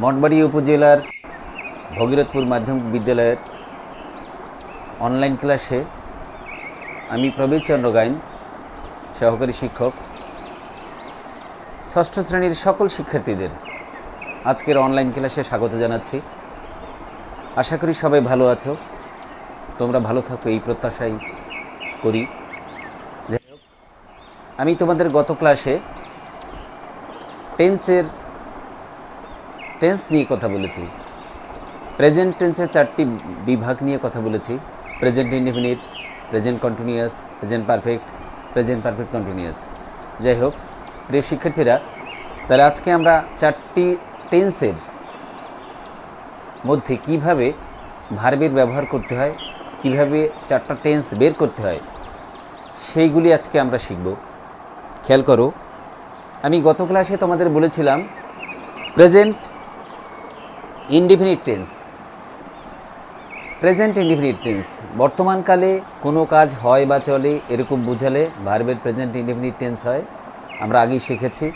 মঠবাড়ি উপজেলার ভগীরথপুর মাধ্যমিক বিদ্যালয়ের অনলাইন ক্লাসে আমি প্রবীর চন্দ্র গাইন সহকারী শিক্ষক, ষষ্ঠ শ্রেণির সকল শিক্ষার্থীদের আজকের অনলাইন ক্লাসে স্বাগত জানাচ্ছি। আশা করি সবাই ভালো আছো। তোমরা ভালো থাকো, এই প্রত্যাশাই করি। আমি তোমাদের গত ক্লাসে টেন্সের টেন্স নিয়ে কথা বলেছি। প্রেজেন্ট টেন্সের চারটি বিভাগ নিয়ে কথা বলেছি। Present indefinite present continuous present perfect present perfect continuous যাই হোক, প্রিয় শিক্ষার্থীরা, তাহলে আজকে আমরা চারটি টেন্সের মধ্যে কীভাবে ভার্বের ব্যবহার করতে হয়, কীভাবে চারটা টেন্স বের করতে হয়, সেইগুলি আজকে আমরা শিখব। খেয়াল করো, আমি গত ক্লাসে তোমাদের বলেছিলাম present indefinite tense present indefinite tense বর্তমানকালে কোনো কাজ হয় বা চলে এরকম বুঝালে ভার্বের প্রেজেন্ট ইনডিফিনিট টেন্স হয়। আমরা আগেই শিখেছি।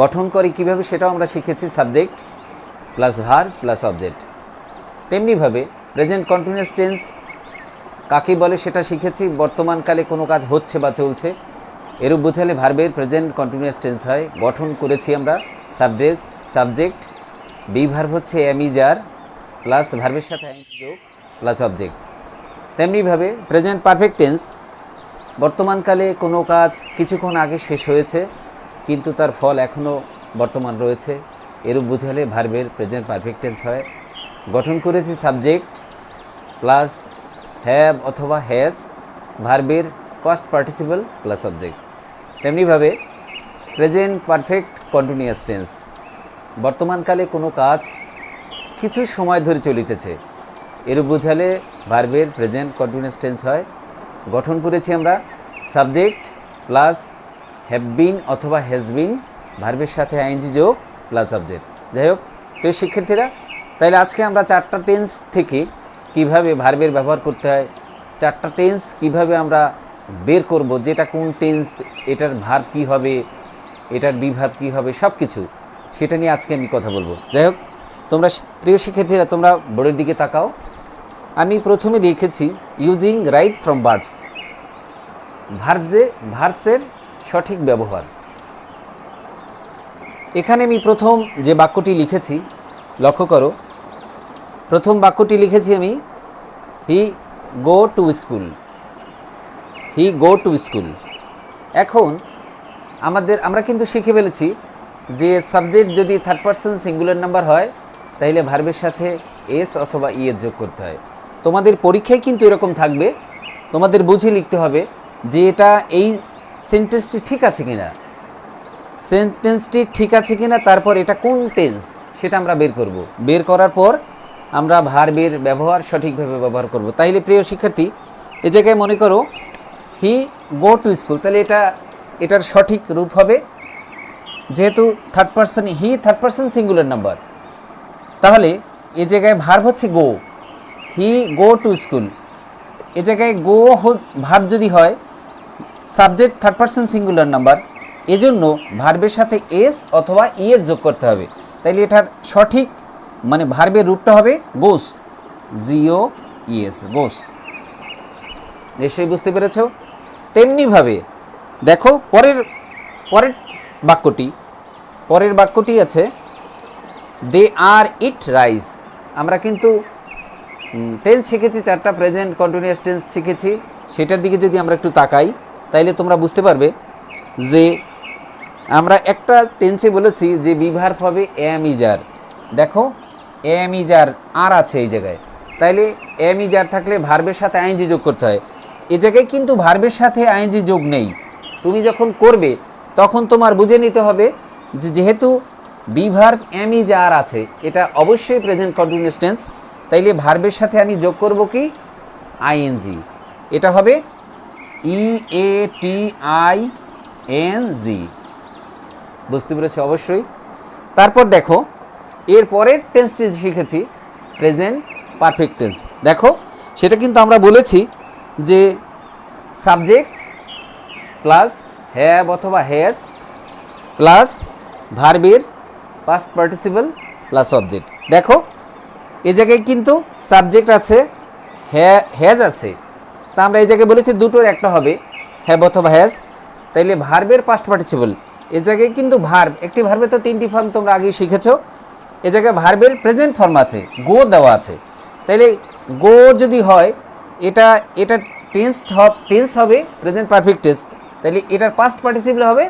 গঠন করে কীভাবে সেটাও আমরা শিখেছি subject plus verb plus object তেমনিভাবে প্রেজেন্ট কন্টিনিউয়াস টেন্স কাকে বলে সেটা শিখেছি। বর্তমানকালে কোনো কাজ হচ্ছে বা চলছে এরূপ বোঝালে ভার্বের প্রেজেন্ট কন্টিনিউয়াস টেন্স হয়। গঠন করেছি আমরা সাবজেক্ট সাবজেক্ট বি ভার্ব হচ্ছে অ্যামিজার প্লাস ভার্বের সাথে যোগ প্লাস অবজেক্ট তেমনিভাবে প্রেজেন্ট পারফেক্ট টেন্স বর্তমানকালে কোনো কাজ কিছুক্ষণ আগে শেষ হয়েছে, কিন্তু তার ফল এখনও বর্তমান রয়েছে। এরূপ বুঝালে ভার্বের প্রেজেন্ট পারফেক্ট টেন্স হয়। গঠন করেছি সাবজেক্ট প্লাস হ্যাভ অথবা হ্যাজ ভার্বের ফার্স্ট পার্টিসিপল প্লাস অবজেক্ট তেমনিভাবে প্রেজেন্ট পারফেক্ট কন্টিনিউয়াস টেন্স বর্তমানকালে কোনো কাজ কিছু সময় ধরে চলিতেছে। এরূপ বোঝালে ভার্বের প্রেজেন্ট কন্টিনিউয়াস টেন্স হয়। গঠন করেছি আমরা সাবজেক্ট প্লাস হ্যাভ বিন অথবা হ্যাজ বিন ভার্বের সাথে আইনজি যোগ প্লাস সাবজেক্ট যাই হোক, প্রিয় শিক্ষার্থীরা তাহলে আজকে আমরা চারটা টেন্স থেকে কীভাবে ভার্বের ব্যবহার করতে হয়, চারটা টেন্স কীভাবে আমরা বের করব, যেটা কোন টেন্স এটার ভার্ব কী হবে, এটার বিভাব কী হবে সব কিছু সেটা নিয়ে আজকে আমি কথা বলব। যাই হোক, তোমরা প্রিয় শিক্ষার্থীরা, তোমরা বোর্ডের দিকে তাকাও। আমি প্রথমে লিখেছি ইউজিং রাইট ফ্রম ভার্বস ভার্বসে ভার্বসের সঠিক ব্যবহার। এখানে আমি প্রথম যে বাক্যটি লিখেছি, লক্ষ্য করো, প্রথম বাক্যটি লিখেছি আমি he go to school he go to school এখন আমাদের, আমরা কিন্তু শিখে ফেলেছি যে সাবজেক্ট যদি থার্ড পার্সন সিঙ্গুলার নাম্বার হয় তাহলে ভার্বের সাথে এস অথবা ই এর যোগ করতে হয়। তোমাদের পরীক্ষায় কিন্তু এরকম থাকবে। তোমাদের বুঝে লিখতে হবে যে এটা এই সেন্টেন্সটি ঠিক আছে কিনা। সেন্টেন্সটি ঠিক আছে কিনা, তারপর এটা কোন টেন্স সেটা আমরা বের করব। বের করার পর আমরা ভার্বের ব্যবহার সঠিকভাবে ব্যবহার করব। তাইলে প্রিয় শিক্ষার্থী, এ জায়গায় মনে করো হি গো টু স্কুল তাহলে এটা, এটার সঠিক রূপ হবে। যেহেতু third person he third person singular number তাহলে এ জায়গায় ভার্ব হচ্ছে গো হি গো টু স্কুল এ জায়গায় গো ভার্ব যদি হয় subject third person singular number এজন্য ভার্বের সাথে এস অথবা ই এর যোগ করতে হবে। তাইলে এটার সঠিক মানে ভার্বের রূপটা হবে গোস জিও ইএস গোস নিশ্চয়ই বুঝতে পেরেছ? তেমনিভাবে দেখো, পরের পরের বাক্যটি। পরের বাক্যটি আছে দে আর ইট রাইস আমরা কিন্তু টেন্স শিখেছি, চারটা প্রেজেন্ট কন্টিনিউয়াস টেন্স শিখেছি। সেটার দিকে যদি আমরা একটু তাকাই, তাইলে তোমরা বুঝতে পারবে যে আমরা একটা টেন্সে বলেছি যে বিভার হবে এম ইজার দেখো এম ইজার আর আছে এই জায়গায়। তাইলে এম ইজার থাকলে ভার্বের সাথে আইনজি যোগ করতে হয়। এ জায়গায় কিন্তু ভার্বের সাথে আইনজি যোগ নেই। তুমি যখন করবে তখন তোমার বুঝে নিতে হবে যে যেহেতু বিভার এম ইজার আছে, এটা অবশ্যই প্রেজেন্ট কন্টিনিউয়াস টেন্স তাইলে ভার্বের সাথে আমি যোগ করব কি? আইএনজি এটা হবে ই এ টি আই এন জি বুঝতে পেরেছি অবশ্যই? তারপর দেখো, এর পরের টেন্সটি শিখেছি প্রেজেন্ট পারফেক্ট টেন্স দেখো, সেটা কিন্তু আমরা বলেছি যে সাবজেক্ট প্লাস হ্যাভ অথবা হ্যাজ প্লাস ভার্বের পাস্ট পার্টিসিপল প্লাস অবজেক্ট দেখো এ জায়গায় কিন্তু সাবজেক্ট আছে হ্যা হ্যাজ আছে। তা আমরা এই জায়গায় বলেছি দুটোর একটা হবে হ্যাভ অথবা হ্যাজ তাইলে ভার্বের পাস্ট পার্টিসিপল এ জায়গায় কিন্তু ভার্ব একটি ভার্বে তো তিনটি ফর্ম তোমরা আগেই শিখেছো। এ জায়গায় ভার্বের প্রেজেন্ট ফর্ম আছে গো দেওয়া আছে। তাইলে গো যদি হয়, এটা এটা টেন্স হবে টেন্স হবে প্রেজেন্ট পারফেক্ট টেন্স তাইলে এটার পাস্ট পার্টিসিপল হবে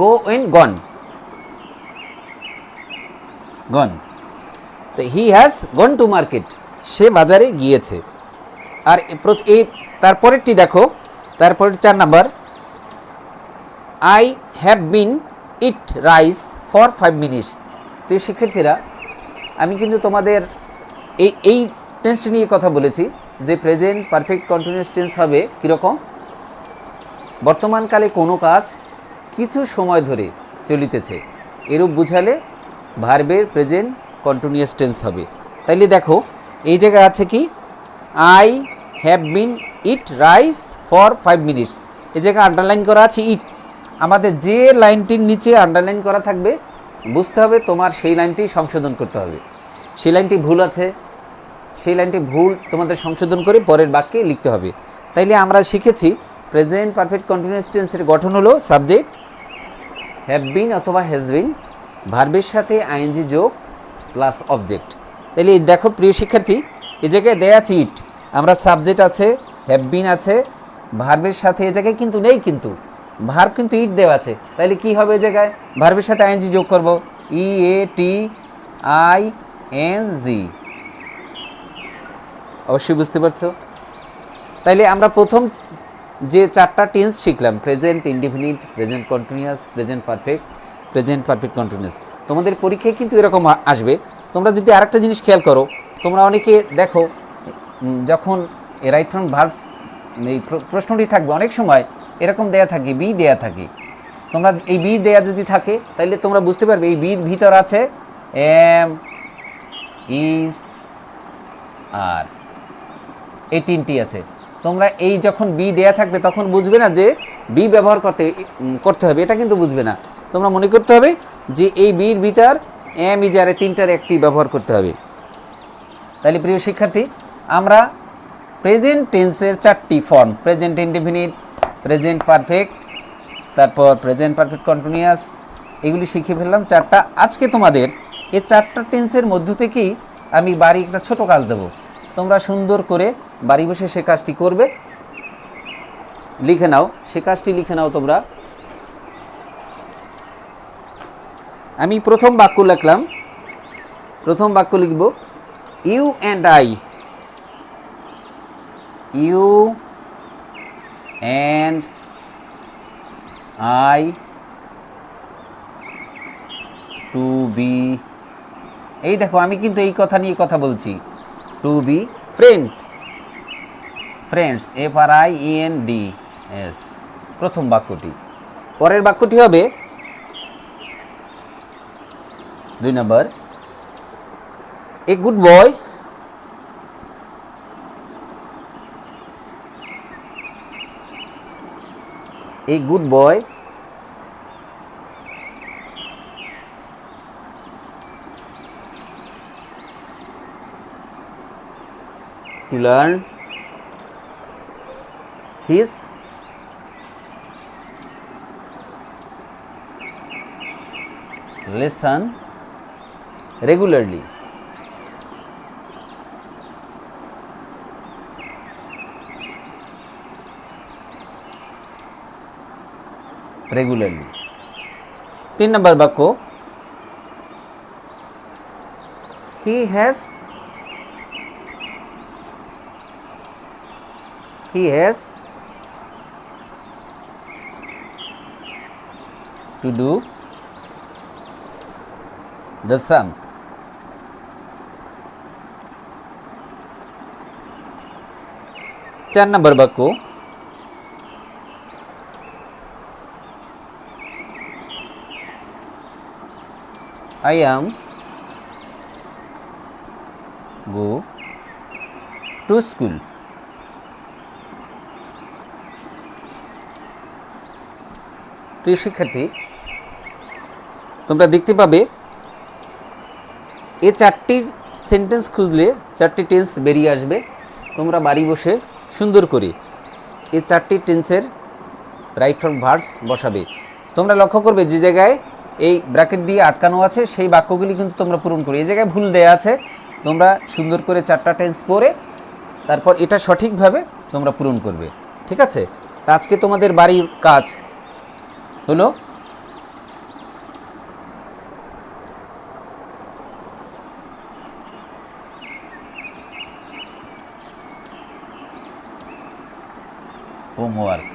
গো ওয়েন গন গন তো he has gone to market সে বাজারে গিয়েছে। আর এই তারপরেরটি দেখো তারপরের চার number. I have been eat rice for five minutes প্রিয় শিক্ষার্থীরা, আমি কিন্তু তোমাদের এই এই টেন্সটি নিয়ে কথা বলেছি, যে প্রেজেন্ট পারফেক্ট কন্টিনিউয়াস টেন্স হবে কীরকম? বর্তমানকালে কোনো কাজ কিছু সময় ধরে চলিতেছে। এরূপ বুঝালে ভার্বের প্রেজেন্ট কন্টিনিউয়াস টেন্স হবে। তাইলে দেখো, এই জায়গায় আছে কি? I have been eat rice for five minutes এই জায়গায় আন্ডারলাইন করা আছে ইট আমাদের যে লাইনটির নিচে আন্ডারলাইন করা থাকবে, বুঝতে হবে তোমার সেই লাইনটি সংশোধন করতে হবে। সেই লাইনটি ভুল আছে, সেই লাইনটি ভুল তোমাদের সংশোধন করে পরের বাক্যে লিখতে হবে। তাইলে আমরা শিখেছি প্রেজেন্ট পারফেক্ট কন্টিনিউয়াস টেন্সের গঠন হলো সাবজেক্ট হ্যাভ বিন অথবা হ্যাজ বিন ভার্বের সাথে আইএনজি যোগ প্লাস অবজেক্ট তাহলে দেখো প্রিয় শিক্ষার্থী এ জায়গায় দেয়া আছে ইট আমরা সাবজেক্ট আছে হ্যাভ বিন আছে ভার্বের সাথে এ জায়গায় কিন্তু নেই কিন্তু ভার্ব কিন্তু ইট দেওয়া আছে। তাহলে কি হবে এই জায়গায়? ভার্বের সাথে আইএনজি যোগ করব। ই এ টি আই এন জি অবশ্যই বুঝতে পারছ? তাইলে আমরা প্রথম যে চারটা টেন্স শিখলাম present indefinite present continuous present perfect present perfect continuous তোমাদের পরীক্ষায় কিন্তু এরকম আসবে। তোমরা যদি আরেকটা জিনিস খেয়াল করো, তোমরা অনেকে দেখো যখন রাইট ফ্রম ভার্বস এই প্রশ্নটি থাকবে, অনেক সময় এরকম দেয়া থাকে বি দেয়া থাকে। তোমরা এই বি দেয়া যদি থাকে তাহলে তোমরা বুঝতে পারবে, এই বির ভিতর আছে এম ইস আর এই তিনটি আছে। তোমরা এই যখন বি দেয়া থাকবে, তখন বুঝবে না যে বি ব্যবহার করতে করতে হবে। এটা কিন্তু বুঝবে না। তোমরা মনে করতে হবে যে এই বির ভিতর এম ইজারে তিনটার একটি ব্যবহার করতে হবে। তাহলে প্রিয় শিক্ষার্থী, আমরা প্রেজেন্ট টেন্সের চারটি form present indefinite present perfect তারপর প্রেজেন্ট পারফেক্ট কন্টিনিউয়াস এগুলি শিখে ফেললাম। চারটা আজকে তোমাদের, এই চারটা টেন্সের মধ্য থেকেই আমি বাড়ি একটা ছোট কাজ দেবো। তোমরা সুন্দর করে বাড়ি বসে সে কাজটি করবে। লিখে নাও, সে কাজটি লিখে নাও তোমরা। আমি প্রথম বাক্য লিখলাম। প্রথম বাক্য লিখব, you and I. You and I to be. এই দেখো, আমি কিন্তু এই কথা নিয়ে কথা বলছি। To be friend friends F R I N D S প্রথম বাক্যটি। পরের বাক্যটি হবে দুই নম্বর, a good boy a good boy to learn his lesson regularly. regularly. तीन नंबर बक को he has he has to do the sum. Channel number બક્કો I am go to school. প্রিয় শিক্ষার্থী, তোমরা দেখতে পাবে, এ চারটি সেন্টেন্স খুঁজলে চারটি টেন্স বেরিয়ে আসবে। তোমরা বাড়ি বসে সুন্দর করে এ চারটি টেন্সের রাইট ফ্রম ভার্বস বসাবে। তোমরা লক্ষ্য করবে যে জায়গায় এই ব্র্যাকেট দিয়ে আটকানো আছে, সেই বাক্যগুলি কিন্তু তোমরা পূরণ করবে এই জায়গায় ভুল দেয়া আছে। তোমরা সুন্দর করে চারটা টেন্স পড়ে, তারপর এটা সঠিকভাবে তোমরা পূরণ করবে। ঠিক আছে? তা আজকে তোমাদের বাড়ির কাজ হলো হোমওয়ার্ক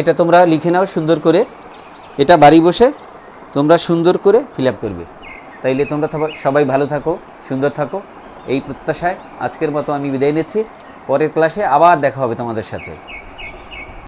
এটা তোমরা লিখে নাও সুন্দর করে। এটা বাড়ি বসে তোমরা সুন্দর করে ফিল করবে। তাইলে তোমরা সবাই ভালো থাকো, সুন্দর থাকো। এই প্রত্যাশায় আজকের মতো আমি বিদায় নিচ্ছি। পরের ক্লাসে আবার দেখা হবে তোমাদের সাথে।